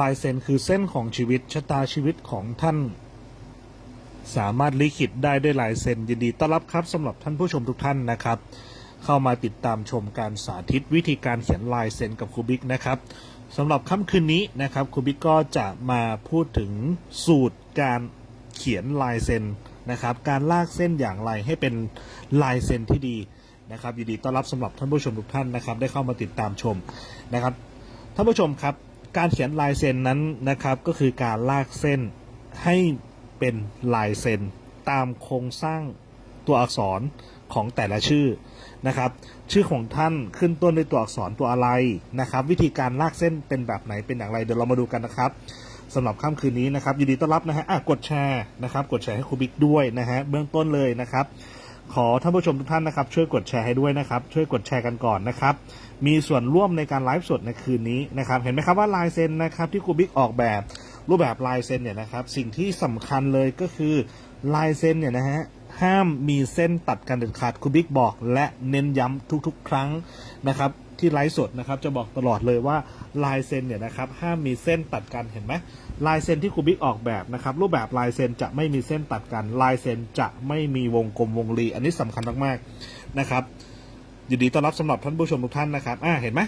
ลายเซ็นคือเส้นของชีวิตชะตาชีวิตของท่าน สามารถลิขิตได้ด้วยลายเซ็นยินดีต้อนรับครับสำหรับท่านผู้ชมทุกท่านนะครับ เข้ามาติดตามชมการสาธิตวิธีการเขียนลายเซ็นกับครูบิ๊กนะครับสำหรับค่ำคืนนี้นะครับครูบิ๊กก็จะมาพูดถึงสูตรการเขียนลายเซ็นนะครับ การลากเส้นอย่างไรให้เป็นลายเซ็นที่ดีนะครับยินดีต้อนรับสำหรับท่านผู้ชมทุกท่านนะครับ ได้เข้ามาติดตามชมนะครับท่านผู้ชมครับ การเขียนลายเซ็นนั้นนะครับก็คือการลากเส้นให้เป็นลายเซ็นตามโครงสร้างตัวอักษรของแต่ละชื่อนะครับ ชื่อของท่านขึ้นต้นด้วยตัวอักษรตัวอะไรนะครับ วิธีการลากเส้นเป็นแบบไหนเป็นอย่างไรเดี๋ยวเรามาดูกันนะครับสำหรับค่ำคืนนี้นะครับยินดีต้อนรับนะฮะะกดแชร์นะครับ กดแชร์ให้ครูบิ๊กด้วยนะฮะเบื้องต้นเลยนะครับ ขอท่านผู้ชมทุกท่านนะครับ ช่วยกดแชร์ให้ด้วยนะครับ ช่วยกดแชร์กันก่อนนะครับ มีส่วนร่วมในการไลฟ์สดในคืนนี้นะครับ เห็นไหมครับว่าลายเซ็นนะครับที่ครูบิ๊กออกแบบรูปแบบลายเซ็นเนี่ยนะครับ สิ่งที่สำคัญเลยก็คือลายเซ็นเนี่ยนะฮะห้ามมีเส้นตัดกันเด็ดขาดครูบิ๊กบอก และเน้นย้ำทุกๆ ครั้งนะครับ ที่ไลฟ์สดนะครับจะบอกตลอดเลยว่าลายเซ็นเนี่ยนะครับห้ามมีเส้นตัดกันเห็นไหมลายเซ็นที่ครูบิ๊กออกแบบนะครับรูปแบบลายเซ็นจะไม่มีเส้นตัดกัน ลายเซ็นจะไม่มีวงกลมวงรี อันนี้สำคัญมากๆนะครับยินดีต้อนรับสำหรับท่านผู้ชมทุกท่านนะครับอ่าเห็นไหม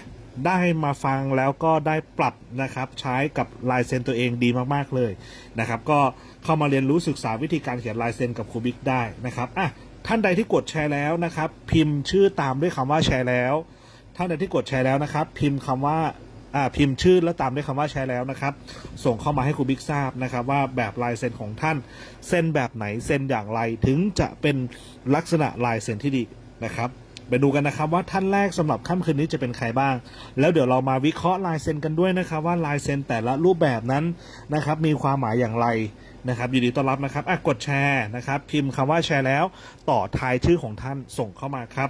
ได้มาฟังแล้วก็ได้ปรับนะครับใช้กับลายเซ็นตัวเองดีมากๆเลยนะครับก็เข้ามาเรียนรู้ศึกษาวิธีการเขียนลายเซ็นกับครูบิ๊กได้นะครับอะท่านใดที่กดแชร์แล้วนะครับ พิมพ์ชื่อตามด้วยคำว่าแชร์แล้ว ท่านใดที่กดแชร์แล้วนะครับ พิมพ์คำว่าอ่าพิมพ์ชื่อแล้วตามด้วยคำว่าแชร์แล้วนะครับ ส่งเข้ามาให้ครูบิ๊กทราบนะครับว่าแบบลายเซ็นของท่านเซ็นแบบไหนเซ็นอย่างไรถึงจะเป็นลักษณะลายเซ็นที่ดีนะครับไปดูกันนะครับว่าท่านแรกสำหรับค่ำคืนนี้จะเป็นใครบ้าง แล้วเดี๋ยวเรามาวิเคราะห์ลายเซ็นกันด้วยนะครับว่าลายเซ็นแต่ละรูปแบบนั้นนะครับมีความหมายอย่างไรนะครับยินดีต้อนรับนะครับอะกดแชร์นะครับ พิมพ์คำว่าแชร์แล้ว ต่อท้ายชื่อของท่านส่งเข้ามาครับ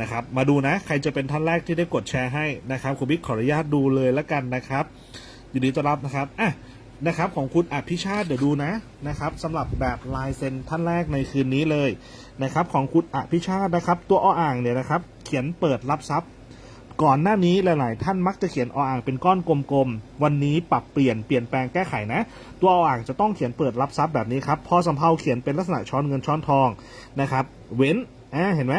นะครับ มาดูนะ ใครจะเป็นท่านแรกที่ได้กดแชร์ให้นะครับคุณบิ๊กขออนุญาตดูเลยแล้วกันนะครับยินดีต้อนรับนะครับอะนะครับของคุณอภิชาติเดี๋ยวดูนะนะครับสำหรับแบบลายเซ็นท่านแรกในคืนนี้เลยนะครับ ของคุณอภิชาตินะครับ ตัวออ่างเนี่ยนะครับ เขียนเปิดรับทรัพย์ ก่อนหน้านี้หลาย ๆ ท่านมักจะเขียนออ่างเป็นก้อนกลมๆวันนี้ปรับเปลี่ยนเปลี่ยนแปลงแก้ไขนะ ตัวออ่างจะต้องเขียนเปิดรับทรัพย์แบบนี้ครับพอสำเภาเขียนเป็นลักษณะช้อนเงินช้อนทองนะครับ เว้นอ่าเห็นไหม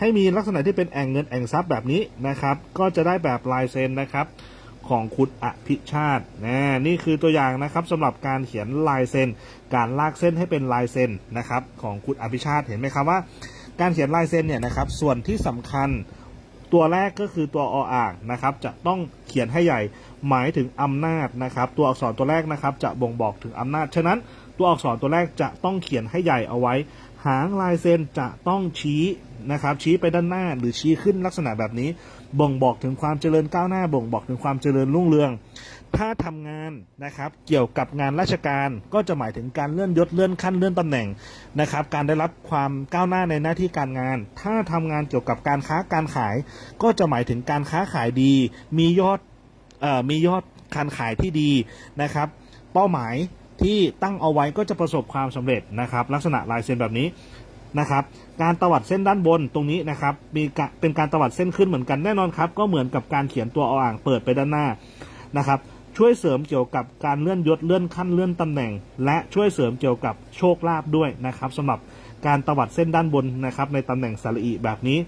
ให้มีลักษณะที่เป็นแอ่งเงินแอ่งทรัพย์แบบนี้นะครับ ก็จะได้แบบลายเซ็นนะครับของคุณอภิชาตินะนี่คือตัวอย่างนะครับสำหรับการเขียนลายเซ็น การลากเส้นให้เป็นลายเซ็นนะครับของคุณอภิชาติเห็นไหมครับว่า การเขียนลายเซ็นเนี่ยนะครับส่วนที่สำคัญตัวแรกก็คือตัวออ่างนะครับจะต้องเขียนให้ใหญ่หมายถึงอำนาจนะครับ ตัวอักษรตัวแรกนะครับจะบ่งบอกถึงอำนาจ ฉะนั้นตัวอักษรตัวแรกจะต้องเขียนให้ใหญ่เอาไว้ หางลายเซ็นจะต้องชี้ นะครับชี้ไปด้านหน้าหรือชี้ขึ้นลักษณะแบบนี้ บ่งบอกถึงความเจริญก้าวหน้า บ่งบอกถึงความเจริญรุ่งเรือง ถ้าทำงานนะครับเกี่ยวกับงานราชการก็จะหมายถึงการเลื่อนยศเลื่อนขั้นเลื่อนตำแหน่งนะครับการได้รับความก้าวหน้าในหน้าที่การงาน ถ้าทำงานเกี่ยวกับการค้าการขาย ก็จะหมายถึงการค้าขายดี มียอดเอ่อมียอดการขายที่ดีนะครับ เป้าหมายที่ตั้งเอาไว้ก็จะประสบความสำเร็จนะครับ ลักษณะลายเซ็นแบบนี้นะครับ การตวัดเส้นด้านบนตรงนี้นะครับ มีเป็นการตวัดเส้นขึ้นเหมือนกันแน่นอนครับ ก็เหมือนกับการเขียนตัวอ่างเปิดไปด้านหน้านะครับ ช่วยเสริมเกี่ยวกับการเลื่อนยศเลื่อนขั้นเลื่อนตำแหน่ง และช่วยเสริมเกี่ยวกับโชคลาภด้วยนะครับสำหรับการตวัดเส้นด้านบนนะครับในตำแหน่งสารีแบบนี้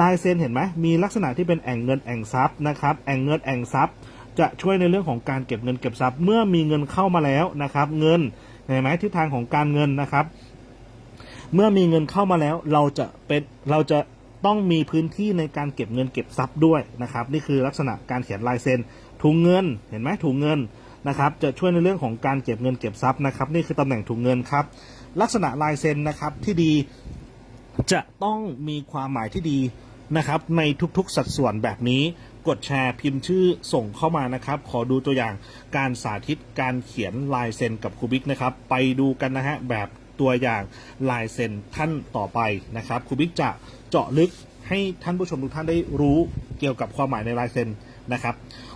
ลายเส้นเห็นไหมมีลักษณะที่เป็นแอ่งเงินแอ่งทรัพย์นะครับแอ่งเงินแอ่งทรัพย์ จะช่วยในเรื่องของการเก็บเงินเก็บทรัพย์ เมื่อมีเงินเข้ามาแล้วนะครับ เงินเห็นไหมทิศทางของการเงินนะครับ เมื่อมีเงินเข้ามาแล้วเราจะเป็นเราจะต้องมีพื้นที่ในการเก็บเงินเก็บทรัพย์ด้วยนะครับ นี่คือลักษณะการเขียนลายเซ็นถุงเงินเห็นไหมถุงเงินนะครับ จะช่วยในเรื่องของการเก็บเงินเก็บทรัพย์นะครับ นี่คือตำแหน่งถุงเงินครับ ลักษณะลายเซ็นนะครับที่ดีจะต้องมีความหมายที่ดีนะครับ ในทุกๆสัดส่วนแบบนี้กดแชร์พิมพ์ชื่อส่งเข้ามานะครับ ขอดูตัวอย่างการสาธิตการเขียนลายเซ็นกับครูบิ๊กนะครับ ไปดูกันนะฮะแบบ ตัวอย่างลายเซ็นท่านต่อไปนะครับครูบิ๊กจะเจาะลึกให้ท่านผู้ชมทุกท่านได้รู้เกี่ยวกับความหมายในลายเซ็นนะครับ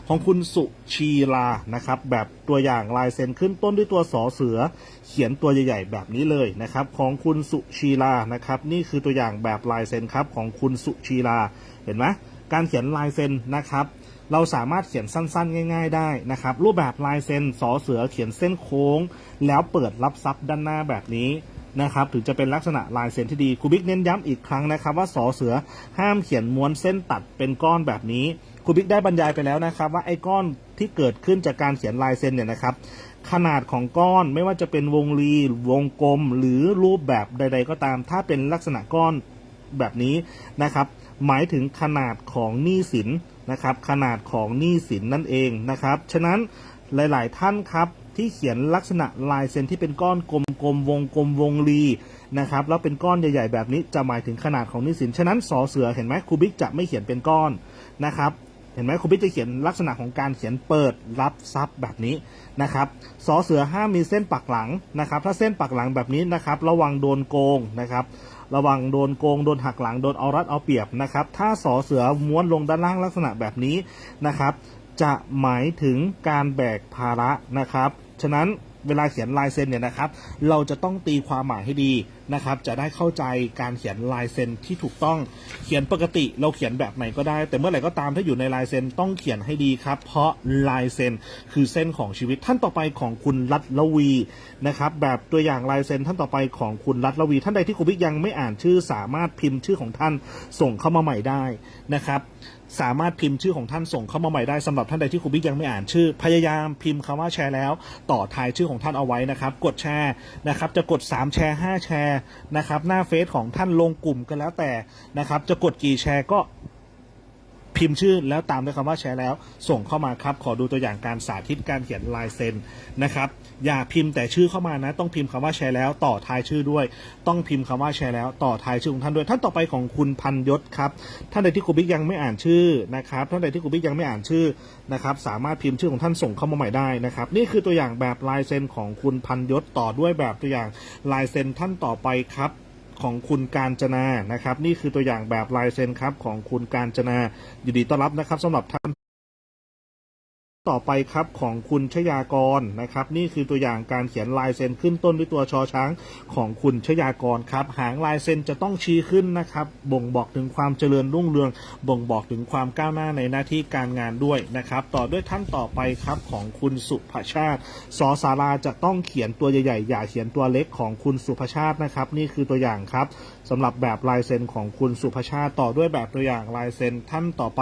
ของคุณสุชีลานะครับ แบบตัวอย่างลายเซ็นขึ้นต้นด้วยตัวสอเสือ เขียนตัวใหญ่ๆ แบบนี้เลยนะครับ ของคุณสุชีลานะครับ นี่คือตัวอย่างแบบลายเซ็นครับของคุณสุชีลาเห็นไหมการเขียนลายเซ็นนะครับ เราสามารถเขียนสั้นๆ ง่ายๆ ได้นะครับ รูปแบบลายเซ็นสอเสือเขียนเส้นโค้ง แล้วเปิดรับซับด้านหน้าแบบนี้นะครับถึงจะเป็นลักษณะลายเซ็นที่ดีครูบิ๊กเน้นย้ำอีกครั้งนะครับ ว่าสอเสือห้ามเขียนม้วนเส้นตัดเป็นก้อนแบบนี้ครูบิ๊กได้บรรยายไปแล้วนะครับ ว่าไอ้ก้อนที่เกิดขึ้นจากการเขียนลายเซ็นเนี่ยนะครับ ขนาดของก้อนไม่ว่าจะเป็นวงรีวงกลม หรือรูปแบบใด ๆ ก็ตาม ถ้าเป็นลักษณะก้อนแบบนี้นะครับ หมายถึงขนาดของหนี้สิน นะครับ ขนาดของหนี้สินนั่นเองนะครับ ฉะนั้นหลาย ๆ ท่านครับที่เขียนลักษณะลายเซ็นที่เป็นก้อนกลมๆวงกลมวงรีนะครับแล้วเป็นก้อนใหญ่ ๆ แบบนี้จะหมายถึงขนาดของหนี้สิน ฉะนั้นสอเสือเห็นไหมครูบิ๊กจะไม่เขียนเป็นก้อนนะครับ เห็นไหมครูบิ๊กจะเขียนลักษณะของการเขียนเปิดรับซับแบบนี้นะครับสอเสือห้ามมีเส้นปักหลังนะครับ ถ้าเส้นปักหลังแบบนี้นะครับ ระวังโดนโกงนะครับ ระวังโดนโกงโดนหักหลังโดนเอารัดเอาเปรียบนะครับ ถ้าสอเสือม้วนลงด้านล่างลักษณะแบบนี้นะครับ จะหมายถึงการแบกภาระนะครับ ฉะนั้น เวลาเขียนลายเซ็นเนี่ยนะครับ เราจะต้องตีความหมายให้ดีนะครับ จะได้เข้าใจการเขียนลายเซ็นที่ถูกต้องเขียนปกติเราเขียนแบบไหนก็ได้ แต่เมื่อไหร่ก็ตามถ้าอยู่ในลายเซ็นต้องเขียนให้ดีครับ เพราะลายเซ็นคือเส้นของชีวิตท่านต่อไปของคุณรัตลวีนะครับ แบบตัวอย่างลายเซ็นท่านต่อไปของคุณรัตลวี ท่านใดที่ครูบิ๊กยังไม่อ่านชื่อสามารถพิมพ์ชื่อของท่านส่งเข้ามาใหม่ได้นะครับ สามารถพิมพ์ชื่อของท่านส่งเข้ามาใหม่ได้สำหรับท่านใดที่ครูบิ๊กยังไม่อ่านชื่อ พยายามพิมพ์คำว่าแชร์แล้ว ต่อท้ายชื่อของท่านเอาไว้นะครับ กดแชร์นะครับ จะกด 3 แชร์ 5 แชร์นะครับ หน้าเฟซของท่านลงกลุ่มกันแล้วแต่นะครับ จะกดกี่แชร์ก็ พิมพ์ชื่อแล้วตามด้วยคำว่าแชร์แล้ว ส่งเข้ามาครับ ขอดูตัวอย่างการสาธิตการเขียนลายเซ็นนะครับ อย่าพิมพ์แต่ชื่อเข้ามานะ ต้องพิมพ์คำว่าแชร์แล้วต่อท้ายชื่อด้วย ต้องพิมพ์คำว่าแชร์แล้วต่อท้ายชื่อของท่านด้วยท่านต่อไปของคุณพันยศครับท่านใดที่ครูบิ๊กยังไม่อ่านชื่อนะครับท่านใดที่ครูบิ๊กยังไม่อ่านชื่อนะครับสามารถพิมพ์ชื่อของท่านส่งเข้ามาใหม่ได้นะครับนี่คือตัวอย่างแบบลายเซ็นของคุณพันยศต่อด้วยแบบตัวอย่างลายเซ็นท่านต่อไปครับ ของคุณการจนานะครับ นี่คือตัวอย่างแบบลายเซ็นครับของคุณการจนายินดีต้อนรับนะครับสำหรับท่าน ต่อไปครับของคุณชยากรนะครับ นี่คือตัวอย่างการเขียนลายเซ็นขึ้นต้นด้วยตัวชอช้างของคุณชยากรครับ หางลายเซ็นจะต้องชี้ขึ้นนะครับ บ่งบอกถึงความเจริญรุ่งเรือง บ่งบอกถึงความก้าวหน้าในหน้าที่การงานด้วยนะครับ ต่อด้วยท่านต่อไปครับของคุณสุภชาติสอสาราจะต้องเขียนตัวใหญ่ๆอย่าเขียนตัวเล็กของคุณสุภชาตินะครับ นี่คือตัวอย่างครับ สำหรับแบบลายเซ็นของคุณสุภชาติต่อด้วยแบบตัวอย่างลายเซ็นท่านต่อไป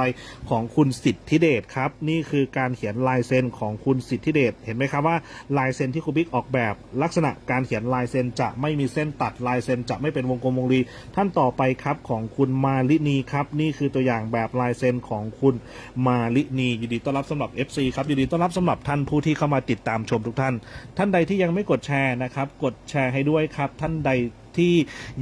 ของคุณสิทธิเดชครับ นี่คือการเขียนลายเซ็นของคุณสิทธิเดชเห็นไหมครับว่าลายเซ็นที่ครูบิ๊กออกแบบ ลักษณะการเขียนลายเซ็นจะไม่มีเส้นตัดลายเซ็นจะไม่เป็นวงกลมวงรี ท่านต่อไปครับของคุณมาลินีครับนี่คือตัวอย่างแบบลายเซ็นของคุณมาลินียินดีต้อนรับสำหรับ FC ครับยินดีต้อนรับสำหรับท่านผู้ที่เข้ามาติดตามชมทุกท่าน ท่านใดที่ยังไม่กดแชร์นะครับกดแชร์ให้ด้วยครับ ท่านใด ที่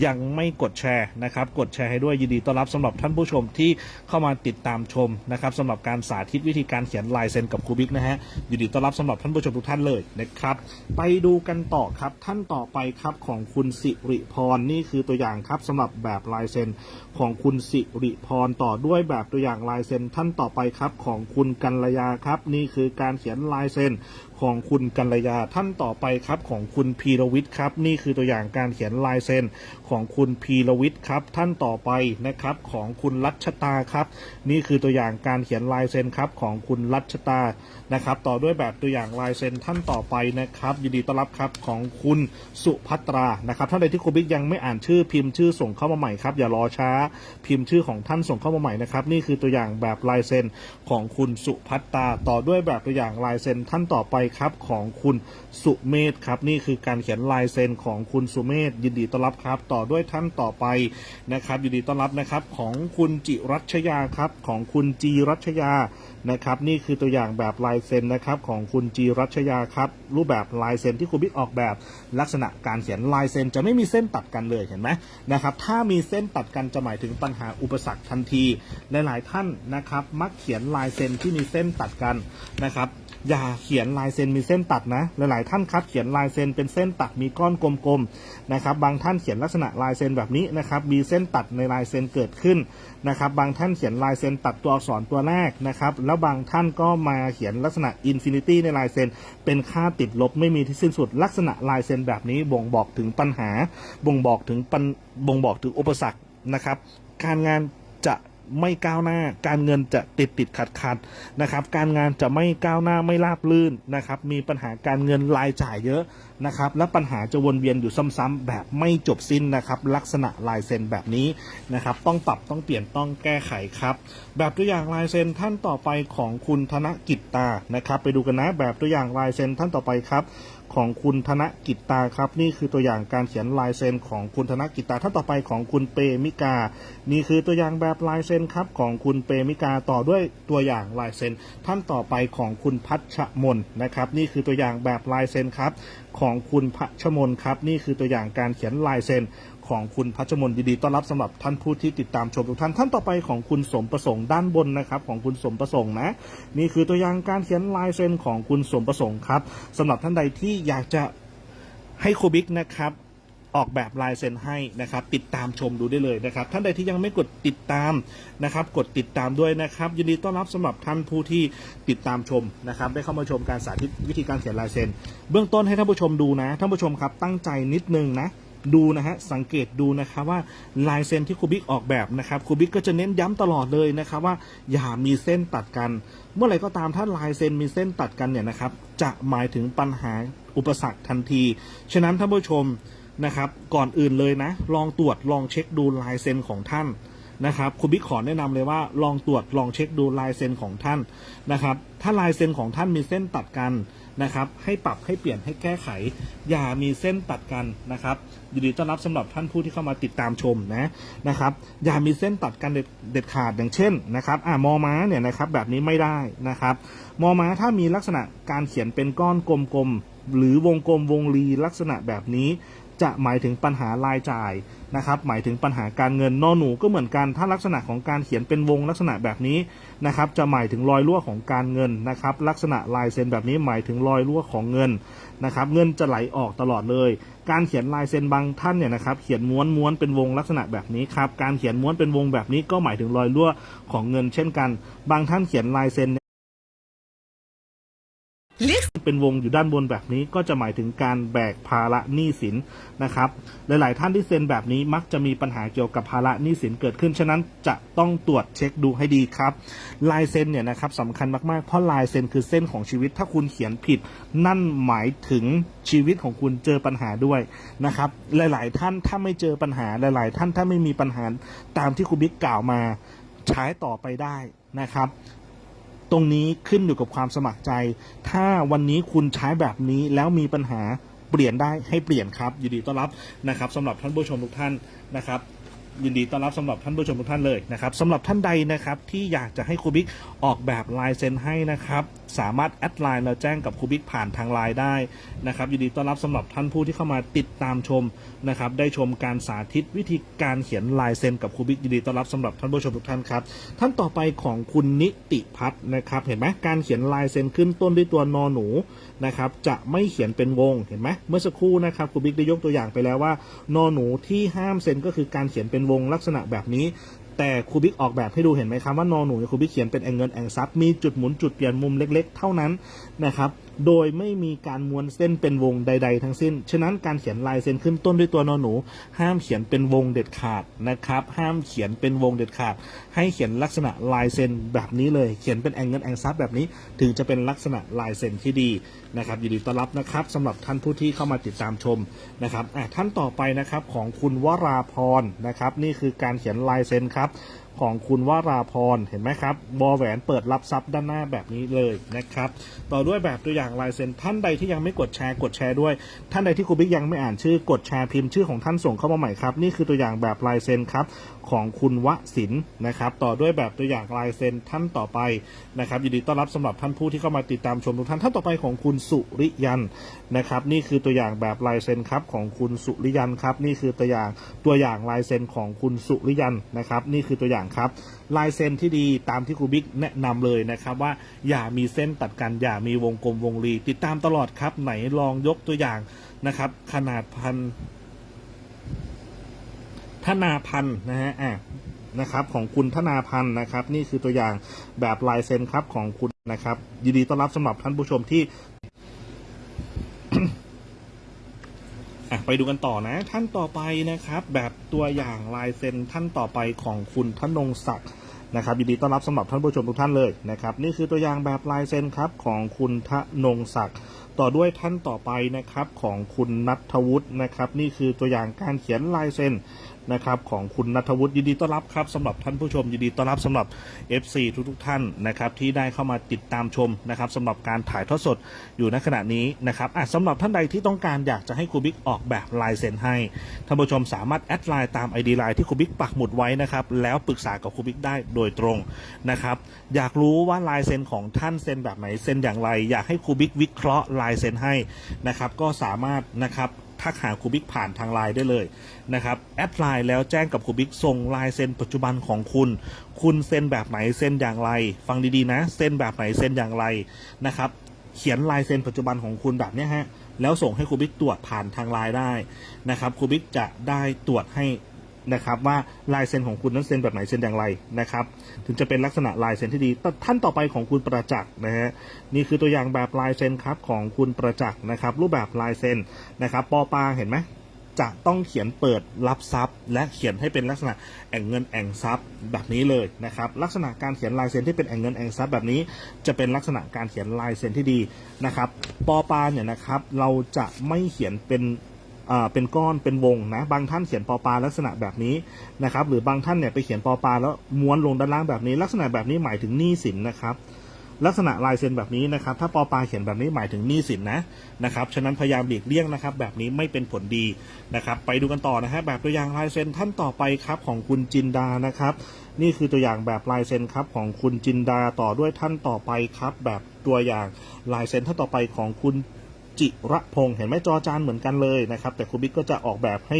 ยังไม่กดแชร์นะครับ กดแชร์ให้ด้วยยินดีต้อนรับสำหรับท่านผู้ชมที่เข้ามาติดตามชมนะครับสำหรับการสาธิตวิธีการเขียนลายเซ็นกับครูบิ๊กนะฮะยินดีต้อนรับสำหรับท่านผู้ชมทุกท่านเลยนะครับ ไปดูกันต่อครับท่านต่อไปครับของคุณสิริพรนี่คือตัวอย่างครับสำหรับแบบลายเซ็น ของคุณสิริพรต่อด้วยแบบตัวอย่างลายเซ็นท่านต่อไปครับของคุณกัลยาครับ นี่คือการเขียนลายเซ็นของคุณกัลยาท่านต่อไปครับของคุณพีรวิทย์ครับ นี่คือตัวอย่างการเขียนลายเซ็นของคุณพีรวิทย์ครับ ท่านต่อไปนะครับของคุณรัชตาครับ นี่คือตัวอย่างการเขียนลายเซ็นครับของคุณรัชตานะครับ ต่อด้วยแบบตัวอย่างลายเซ็นท่านต่อไปนะครับยินดีต้อนรับครับของคุณสุภัตรานะครับท่านใดที่ครูบิ๊กยังไม่อ่านชื่อพิมพ์ชื่อส่งเข้ามาใหม่ครับอย่ารอช้าพิมพ์ชื่อของท่านส่งเข้ามาใหม่นะครับนี่คือตัวอย่างแบบลายเซ็นของคุณสุภัตราต่อด้วยแบบตัวอย่างลายเซ็นท่านต่อไปครับของคุณสุเมธครับนี่คือการเขียนลายเซ็นของคุณสุเมธยินดีต้อนรับครับ ต่อด้วยท่านต่อไปนะครับยินดีต้อนรับนะครับของคุณจิรัชยาครับของคุณจีรัชยานะครับนี่คือตัวอย่างแบบลายเซ็นนะครับของคุณจีรัชยาครับรูปแบบลายเซ็นที่คุณบิ๊กออกแบบลักษณะการเขียนลายเซ็นจะไม่มีเส้นตัดกันเลยเห็นไหมนะครับถ้ามีเส้นตัดกันจะหมายถึงปัญหาอุปสรรคทันทีหลายๆท่านนะครับมักเขียนลายเซ็นที่มีเส้นตัดกันนะครับอย่าเขียนลายเซ็นมีเส้นตัดนะหลายๆท่านครับเขียนลายเซ็นเป็นเส้นตัดมีก้อนกลมๆนะครับบางท่านเขียนลักษณะลายเซ็นแบบนี้นะครับมีเส้นตัดในลายเซ็นเกิดขึ้นนะครับบางท่านเขียนลายเซ็นตัดตัวอักษรตัวแรกนะครับแล้วบางท่านก็มาเขียนลักษณะอินฟินิตี้ในลายเซ็นเป็นค่าติดลบไม่มีที่สิ้นสุด ลักษณะลายเซ็นแบบนี้บ่งบอกถึงปัญหา บ่งบอกถึงปัญบ่งบอกถึงอุปสรรค นะครับ การงานจะไม่ก้าวหน้า การเงินจะติดติดขัดขัดนะครับ การงานจะไม่ก้าวหน้าไม่ราบรื่นนะครับ มีปัญหาการเงินรายจ่ายเยอะนะครับ และปัญหาจะวนเวียนอยู่ซ้ำๆแบบไม่จบสิ้นนะครับ ลักษณะลายเซ็นแบบนี้นะครับ ต้องปรับต้องเปลี่ยนต้องแก้ไขครับ แบบตัวอย่างลายเซ็นท่านต่อไปของคุณธนกิจตานะครับ ไปดูกันนะแบบตัวอย่างลายเซ็นท่านต่อไปครับ ของคุณธนกิจตาครับ นี่คือตัวอย่างการเขียนลายเซ็นของคุณธนกิจตาท่านต่อไปของคุณเปมิกา นี่คือตัวอย่างแบบลายเซ็นครับของคุณเปมิกาต่อด้วยตัวอย่างลายเซ็นท่านต่อไปของคุณพัชมนนะครับ นี่คือตัวอย่างแบบลายเซ็นครับของคุณพัชมนครับ นี่คือตัวอย่างการเขียนลายเซ็น ของคุณพัชมนยินดีต้อนรับสำหรับท่านผู้ที่ติดตามชมทุกท่านท่านต่อไปของคุณสมประสงค์ด้านบนนะครับ ของคุณสมประสงค์นะนี่คือตัวอย่างการเขียนลายเซ็นของคุณสมประสงค์ครับสำหรับท่านใดที่อยากจะให้ครูบิ๊กนะครับออกแบบลายเซ็นให้นะครับติดตามชมดูได้เลยนะครับ ท่านใดที่ยังไม่กดติดตามนะครับ กดติดตามด้วยนะครับ ยินดีต้อนรับสำหรับท่านผู้ที่ติดตามชมนะครับ ได้เข้ามาชมการสาธิตวิธีการเขียนลายเซ็น เบื้องต้นให้ท่านผู้ชมดูนะท่านผู้ชมครับตั้งใจนิดนึงนะ ดูนะฮะสังเกตดูนะครับว่าลายเซ็นที่ครูบิ๊กออกแบบนะครับครูบิ๊กก็จะเน้นย้ำตลอดเลยนะครับว่าอย่ามีเส้นตัดกัน เมื่อไหร่ก็ตามถ้าลายเซ็นมีเส้นตัดกันเนี่ยนะครับจะหมายถึงปัญหาอุปสรรคทันที ฉะนั้นท่านผู้ชมนะครับก่อนอื่นเลยนะ ลองตรวจลองเช็คดูลายเซ็นของท่านนะครับคุณบิ๊กขอแนะนำเลยว่าลองตรวจลองเช็คดูลายเซ็นของท่านนะครับถ้าลายเซ็นของท่านมีเส้นตัดกัน นะครับ ให้ปรับให้เปลี่ยนให้แก้ไข อย่ามีเส้นตัดกันนะครับยินดีต้อนรับสำหรับท่านผู้ที่เข้ามาติดตามชมนะนะครับ อย่ามีเส้นตัดกันเด็ดเด็ดขาดอย่างเช่นนะครับอ่ามอม้าเนี่ยนะครับแบบนี้ไม่ได้นะครับมอม้าถ้ามีลักษณะการเขียนเป็นก้อนกลมๆหรือวงกลมวงรีลักษณะแบบนี้ จะหมายถึงปัญหารายจ่ายนะครับ หมายถึงปัญหาการเงินนอหนูก็เหมือนกัน ถ้าลักษณะของการเขียนเป็นวงลักษณะแบบนี้นะครับ จะหมายถึงรอยรั่วของการเงินนะครับ ลักษณะลายเซ็นแบบนี้หมายถึงรอยรั่วของเงินนะครับ เงินจะไหลออกตลอดเลย การเขียนลายเซ็นบางท่านเนี่ยนะครับ เขียนม้วนม้วนเป็นวงลักษณะแบบนี้ครับ การเขียนม้วนเป็นวงแบบนี้ก็หมายถึงรอยรั่วของเงิน เช่นกัน บางท่านเขียนลายเซ็น เป็นวงอยู่ด้านบนแบบนี้ก็จะหมายถึงการแบกภาระหนี้สินนะครับ หลาย ๆ ท่านที่เซ็นแบบนี้มักจะมีปัญหาเกี่ยวกับภาระหนี้สินเกิดขึ้น ฉะนั้นจะต้องตรวจเช็คดูให้ดีครับลายเซ็นเนี่ยนะครับสำคัญมาก ๆ เพราะลายเซ็นคือเส้นของชีวิต ถ้าคุณเขียนผิด นั่นหมายถึงชีวิตของคุณเจอปัญหาด้วยนะครับ หลาย ๆ ท่านถ้าไม่เจอปัญหา หลาย ๆ ท่านถ้าไม่มีปัญหาตามที่ครูบิ๊กกล่าวมาใช้ต่อไปได้นะครับ ตรงนี้ขึ้นอยู่กับความสมัครใจ ถ้าวันนี้คุณใช้แบบนี้แล้วมีปัญหาเปลี่ยนได้ให้เปลี่ยนครับยินดีต้อนรับนะครับสำหรับท่านผู้ชมทุกท่านนะครับยินดีต้อนรับสำหรับท่านผู้ชมทุกท่านเลยนะครับสำหรับท่านใดนะครับที่อยากจะให้ครูบิ๊กออกแบบลายเซ็นให้นะครับ สามารถแอดไลน์เราแจ้งกับครูบิ๊กผ่านทางไลน์ได้นะครับยินดีต้อนรับสำหรับท่านผู้ที่เข้ามาติดตามชมนะครับได้ชมการสาธิตวิธีการเขียนลายเซ็นกับครูบิ๊กยินดีต้อนรับสำหรับท่านผู้ชมทุกท่านครับท่านต่อไปของคุณนิติพัฒน์นะครับเห็นไหมการเขียนลายเซ็นขึ้นต้นด้วยตัวนอหนูนะครับจะไม่เขียนเป็นวงเห็นไหมเมื่อสักครู่นะครับครูบิ๊กได้ยกตัวอย่างไปแล้วว่านอหนูที่ห้ามเซ็นก็คือการเขียนเป็นวงลักษณะแบบนี้ แต่ครูบิ๊กออกแบบให้ดูเห็นไหมครับว่านอหนูครูบิ๊กเขียนเป็นแองเงินแองซับมีจุดหมุนจุดเปลี่ยนมุมเล็ก ๆ เท่านั้นนะครับ โดยไม่มีการม้วนเส้นเป็นวงใด ๆ ทั้งสิ้น ฉะนั้นการเขียนลายเส้นขึ้นต้นด้วยตัวนอหนู ห้ามเขียนเป็นวงเด็ดขาดนะครับ ห้ามเขียนเป็นวงเด็ดขาด ให้เขียนลักษณะลายเส้นแบบนี้เลย เขียนเป็นแองเงินแองซับแบบนี้ ถึงจะเป็นลักษณะลายเส้นที่ดีนะครับยินดีต้อนรับนะครับสำหรับท่านผู้ที่เข้ามาติดตามชมนะครับท่านต่อไปนะครับของคุณวราพรนะครับ นี่คือการเขียนลายเซ็นครับ ของคุณวราพรเห็นไหมครับบอแหวนเปิดรับทรัพย์ด้านหน้าแบบนี้เลยนะครับต่อด้วยแบบตัวอย่างลายเซ็นท่านใดที่ยังไม่กดแชร์กดแชร์ด้วย ท่านใดที่ครูบิ๊กยังไม่อ่านชื่อกดแชร์พิมพ์ชื่อของท่านส่งเข้ามาใหม่ครับนี่คือตัวอย่างแบบลายเซ็นครับของคุณวสินนะครับต่อด้วยแบบตัวอย่างลายเซ็นท่านต่อไปนะครับยินดีต้อนรับสำหรับท่านผู้ที่เข้ามาติดตามชมทุกท่านท่านต่อไปของคุณสุริยันนะครับนี่คือตัวอย่างแบบลายเซ็นครับของคุณสุริยันครับนี่คือตัวอย่างตัวอย่างลายเซ็นของคุณสุริยันนะครับนี่คือตัวอย่างครับ ลายเซ็นที่ดีตามที่ครูบิ๊กแนะนำเลยนะครับว่าอย่ามีเส้นตัดกันอย่ามีวงกลมวงรี ติดตามตลอดครับ ไหนลองยกตัวอย่างนะครับ ขนาดพันธนาพันนะฮะอะนะครับของคุณธนาพันธ์นะครับ นี่คือตัวอย่างแบบลายเซ็นครับของคุณนะครับ ยินดีต้อนรับสำหรับท่านผู้ชมที่ อะ ไปดูกันต่อนะ ท่านต่อไปนะครับ แบบตัวอย่างลายเซ็นท่านต่อไปของคุณธนงศักดิ์นะครับยินดีต้อนรับสำหรับท่านผู้ชมทุกท่านเลยนะครับนี่คือตัวอย่างแบบลายเซ็นครับของคุณทนงศักดิ์ต่อด้วยท่านต่อไปนะครับของคุณนัทวุฒินะครับ นี่คือตัวอย่างการเขียนลายเซ็น นะครับของคุณนัทวุฒิยินดีต้อนรับครับสำหรับท่านผู้ชมยินดีต้อนรับสำหรับ FC ทุกๆท่านนะครับที่ได้เข้ามาติดตามชมนะครับสำหรับการถ่ายทอดสดอยู่ในขณะนี้นะครับอะสำหรับท่านใดที่ต้องการอยากจะให้ครูบิ๊กออกแบบลายเซ็นให้ท่านผู้ชมสามารถแอดไลน์ตาม ID ไลน์ที่ครูบิ๊กปักหมุดไว้นะครับแล้วปรึกษากับครูบิ๊กได้โดยตรงนะครับอยากรู้ว่าลายเซ็นของท่านเซ็นแบบไหนเซ็นอย่างไร อยากให้ครูบิ๊กวิเคราะห์ลายเซ็นให้นะครับก็สามารถนะครับ ทักหาครูบิ๊กผ่านทางไลน์ได้เลยนะครับแอดไลน์แล้วแจ้งกับครูบิ๊กส่งลายเซ็นปัจจุบันของคุณ คุณเซ็นแบบไหนเซ็นอย่างไร ฟังดีๆนะ เซ็นแบบไหนเซ็นอย่างไรนะครับเขียนลายเซ็นปัจจุบันของคุณแบบนี้ฮะแล้วส่งให้ครูบิ๊กตรวจผ่านทางไลน์ได้นะครับครูบิ๊กจะได้ตรวจให้ นะครับว่าลายเซ็นของคุณนั้นเซ็นแบบไหนเซ็นอย่างไรนะครับถึงจะเป็นลักษณะลายเซ็นที่ดีตท่านต่อไปของคุณประจักษ์นะฮะนี่คือตัวอย่างแบบลายเซ็นครับของคุณประจักษ์นะครับรูปแบบลายเซ็นนะครับปอปาเห็นไหมจะต้องเขียนเปิดรับทรัพย์ และเขียนให้เป็นลักษณะแอ่งเงินแอ่งทรัพย์แบบนี้เลยนะครับลักษณะการเขียนลายเซ็นที่เป็นแอ่งเงินแอ่งทรัพย์แบบนี้ จะเป็นลักษณะการเขียนลายเซ็นที่ดีนะครับปอปาเนี่ยนะครับเราจะไม่เขียนเป็น เป็นก้อนเป็นวงนะบางท่านเขียนปอปาลักษณะแบบนี้นะครับหรือบางท่านเนี่ยไปเขียนปอปาแล้วม้วนลงด้านล่างแบบนี้ ลักษณะแบบนี้หมายถึงหนี้สินนะครับลักษณะลายเซ็นแบบนี้นะครับ ถ้าปอปาเขียนแบบนี้หมายถึงหนี้สินนะนะครับ ฉะนั้นพยายามหลีกเลี่ยงนะครับ แบบนี้ไม่เป็นผลดีนะครับ ไปดูกันต่อนะฮะแบบตัวอย่างลายเซ็นท่านต่อไปครับของคุณจินดานะครับ นี่คือตัวอย่างแบบลายเซ็นครับของคุณจินดาต่อด้วยท่านต่อไปครับ แบบตัวอย่างลายเซ็นท่านต่อไปของคุณ จิระพงษ์เห็นไหมจอจานเหมือนกันเลยนะครับ แต่ครูบิ๊กก็จะออกแบบให้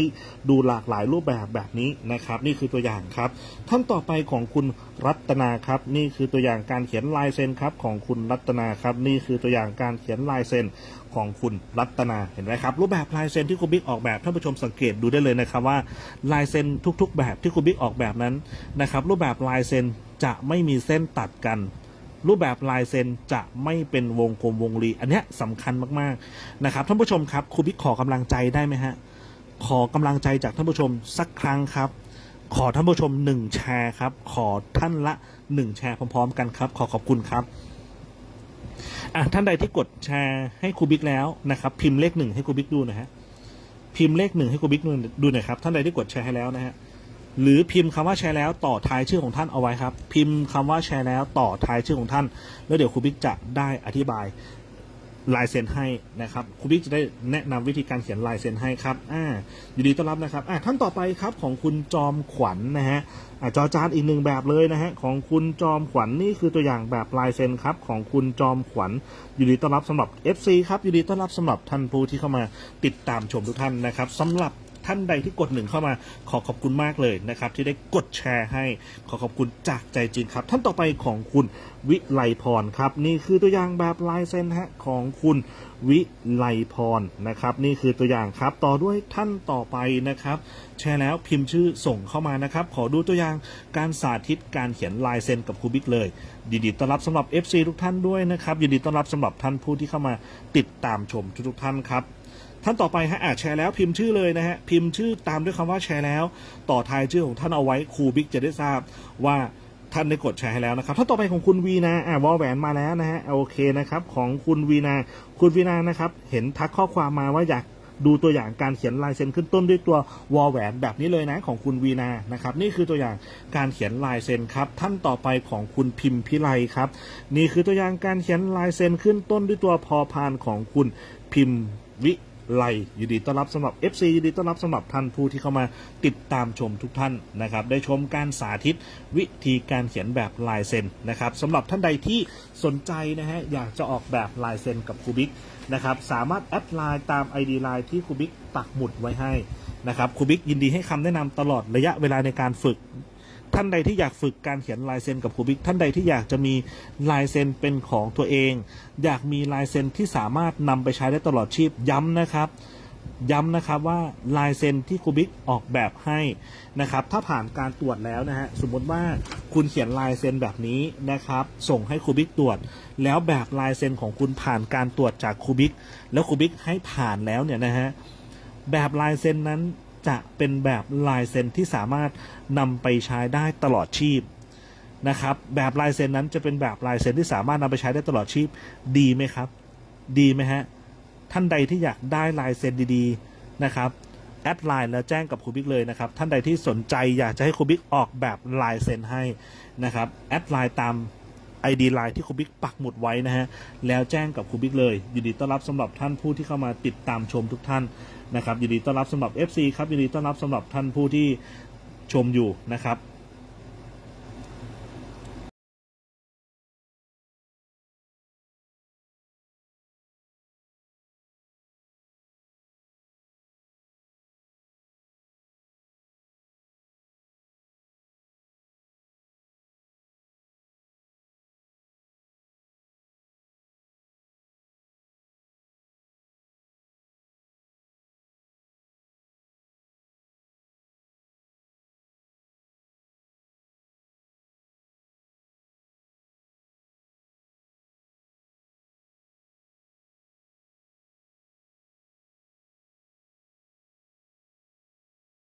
ดูหลากหลายรูปแบบแบบนี้นะครับ นี่คือตัวอย่างครับ ท่านต่อไปของคุณรัตนาครับ นี่คือตัวอย่างการเขียนลายเซ็นครับของคุณรัตนาครับ นี่คือตัวอย่างการเขียนลายเซ็นของคุณรัตนาเห็นไหมครับรูปแบบลายเซ็นที่ครูบิ๊กออกแบบท่านผู้ชมสังเกตดูได้เลยนะครับว่าลายเซ็นทุก ๆ แบบที่ครูบิ๊กออกแบบนั้นนะครับรูปแบบลายเซ็นจะไม่มีเส้นตัดกัน รูปแบบลายเซ็นจะไม่เป็นวงกลมวงรี อันนี้สำคัญมากๆนะครับท่านผู้ชมครับครูบิ๊กขอกำลังใจได้ไหมฮะขอกำลังใจจากท่านผู้ชมสักครั้งครับ ขอท่านผู้ชมหนึ่งแชร์ครับ ขอท่านละหนึ่งแชร์พร้อม ๆ กันครับ ขอขอบคุณครับอะท่านใดที่กดแชร์ให้ครูบิ๊กแล้วนะครับ พิมพ์เลขหนึ่งให้ครูบิ๊กดูนะฮะพิมพ์เลขหนึ่งให้ครูบิ๊กดูหน่อยครับท่านใดที่กดแชร์ให้แล้วนะฮะ หรือพิมพ์คำว่าแชร์แล้วต่อท้ายชื่อของท่านเอาไว้ครับ พิมพ์คำว่าแชร์แล้วต่อท้ายชื่อของท่าน แล้วเดี๋ยวครูบิ๊กจะได้อธิบายลายเซ็นให้นะครับครูบิ๊กจะได้แนะนำวิธีการเขียนลายเซ็นให้ครับอ่ายินดีต้อนรับนะครับอ่าท่านต่อไปครับของคุณจอมขวัญนนะฮะอ่าจอจานอีกหนึ่งแบบเลยนะฮะของคุณจอมขวัญนี่คือตัวอย่างแบบลายเซ็นครับของคุณจอมขวัญยินดีต้อนรับสำหรับ FC ครับยินดีต้อนรับสำหรับท่านผู้ที่เข้ามาติดตามชมทุกท่านนะครับสำหรับ ท่านใดที่กดหนึ่งเข้ามาขอขอบคุณมากเลยนะครับ ที่ได้กดแชร์ให้ขอขอบคุณจากใจจริงครับ ท่านต่อไปของคุณวิไลพรครับ นี่คือตัวอย่างแบบลายเซ็นฮะของคุณวิไลพรนะครับ นี่คือตัวอย่างครับ ต่อด้วยท่านต่อไปนะครับ แชร์แล้วพิมพ์ชื่อส่งเข้ามานะครับ ขอดูตัวอย่างการสาธิตการเขียนลายเซ็นกับครูบิ๊กเลยยินดีต้อนรับสำหรับ FC ทุกท่านด้วยนะครับยินดีต้อนรับสำหรับท่านผู้ที่เข้ามาติดตามชมทุกๆท่านครับ ท่านต่อไปฮะอ่าแชร์แล้วพิมพ์ชื่อเลยนะฮะพิมพ์ชื่อตามด้วยคำว่าแชร์แล้ว ต่อท้ายชื่อของท่านเอาไว้ครูบิ๊กจะได้ทราบว่าท่านได้กดแชร์ให้แล้วนะครับท่านต่อไปของคุณวีนาอ่าวอลแหวนมาแล้วนะฮะโอเคนะครับของคุณวีนาคุณวีนานะครับเห็นทักข้อความมาว่าอยากดูตัวอย่างการเขียนลายเซ็นขึ้นต้นด้วยตัววอลแหวนแบบนี้เลยนะของคุณวีนานะครับนี่คือตัวอย่างการเขียนลายเซ็นครับท่านต่อไปของคุณพิมพิไลครับนี่คือตัวอย่างการเขียนลายเซ็นขึ้นต้นด้วยตัวพอพานของคุณพิมวิ ไลยินดีต้อนรับสำหรับ FC ยินดีต้อนรับสำหรับท่านผู้ที่เข้ามาติดตามชมทุกท่านนะครับ ได้ชมการสาธิตวิธีการเขียนแบบลายเซ็นนะครับสำหรับท่านใดที่สนใจนะฮะอยากจะออกแบบลายเซ็นกับครูบิ๊กนะครับสามารถแอดไลน์ตาม ID ไลน์ที่ครูบิ๊กปักหมุดไว้ให้นะครับครูบิ๊กยินดีให้คำแนะนำตลอดระยะเวลาในการฝึก ท่านใดที่อยากฝึกการเขียนลายเซ็นกับครูบิ๊กท่านใดที่อยากจะมีลายเซ็นเป็นของตัวเอง อยากมีลายเซ็นที่สามารถนำไปใช้ได้ตลอดชีพย้ำนะครับ ย้ำนะครับว่าลายเซ็นที่ครูบิ๊กออกแบบให้นะครับ ถ้าผ่านการตรวจแล้วนะฮะสมมติว่าคุณเขียนลายเซ็นแบบนี้นะครับ ส่งให้ครูบิ๊กตรวจ แล้วแบบลายเซ็นของคุณผ่านการตรวจจากครูบิ๊กแล้วครูบิ๊กให้ผ่านแล้วเนี่ยนะฮะแบบลายเซ็นนั้น จะเป็นแบบลายเซ็นที่สามารถนำไปใช้ได้ตลอดชีพนะครับแบบลายเซ็นนั้นจะเป็นแบบลายเซ็นที่สามารถนำไปใช้ได้ตลอดชีพดีไหมครับ ดีไหมฮะท่านใดที่อยากได้ลายเซ็นดีๆนะครับแอดไลน์แล้วแจ้งกับครูบิ๊กเลยนะครับ ท่านใดที่สนใจอยากจะให้ครูบิ๊กออกแบบลายเซ็นให้นะครับแอดไลน์ตาม ID ไลน์ที่ครูบิ๊กปักหมุดไว้นะฮะ แล้วแจ้งกับครูบิ๊กเลย ยินดีต้อนรับสำหรับท่านผู้ที่เข้ามาติดตามชมทุกท่านนะครับ ยินดีต้อนรับสำหรับ FC ครับ ยินดีต้อนรับสำหรับท่านผู้ที่ชมอยู่นะครับ